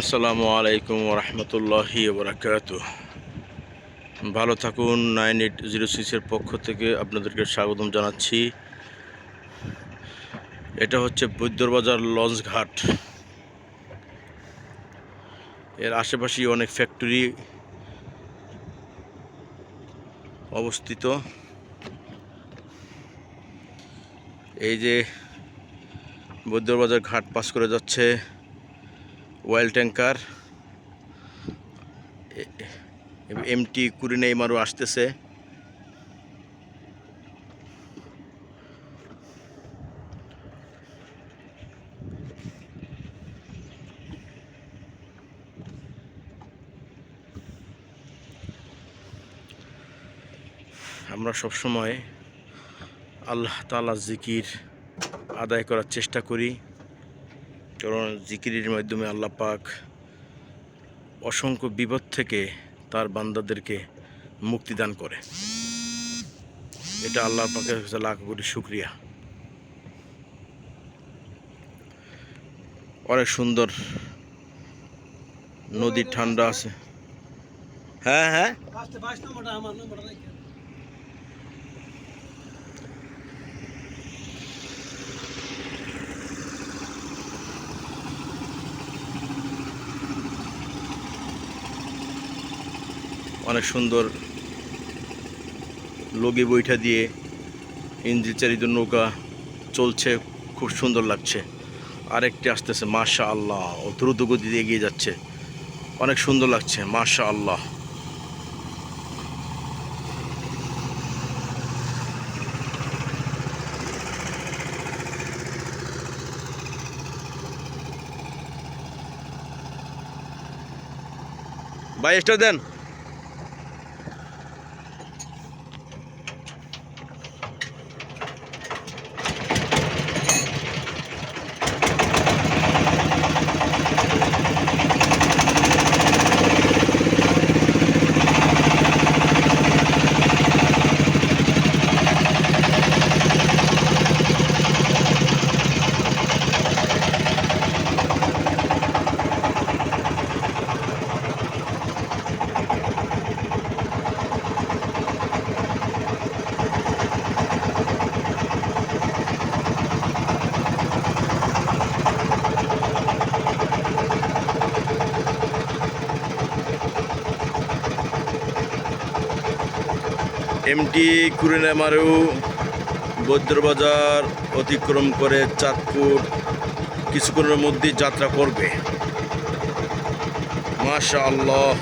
আসসালামু আলাইকুম রহমতুল্লাহি বরাকাত ভালো থাকুন, নাইন এইট জিরো সিক্সের পক্ষ থেকে আপনাদেরকে স্বাগতম জানাচ্ছি। এটা হচ্ছে বৈদ্যবাজার লঞ্চ ঘাট। এর আশেপাশে অনেক ফ্যাক্টরি অবস্থিত। এই যে বৈদ্যবাজার ঘাট পাস করে যাচ্ছে। ওয়েল ট্যাঙ্কার এমটি কুরিনাইমারও আসতেছে। আমরা সবসময় আল্লাহ তালা জিকির আদায় করার চেষ্টা করি। কারণ জিকিরের মাধ্যমে আল্লাহ পাক অসংখ্য বিপদ থেকে তার বান্দাদেরকে মুক্তিদান করে। এটা আল্লাহ পাকের কাছে লাখ কোটি শুক্রিয়া। অনেক সুন্দর নদী ঠান্ডা আছে। হ্যাঁ হ্যাঁ। অনেক সুন্দর লগি বইটা দিয়ে ইঞ্জিন চালিত নৌকা চলছে, খুব সুন্দর লাগছে। আরেকটি আসতেছে মাশা আল্লাহ ও দ্রুত গতিতে এগিয়ে যাচ্ছে। অনেক সুন্দর লাগছে মাশা আল্লাহ এক্সট্রা দেন। এমটি কুরিনামারু বৈদ্যবাজার অতিক্রম করে চাঁদপুর কিছুক্ষণের মধ্যেই যাত্রা করবে। মাশা আল্লাহ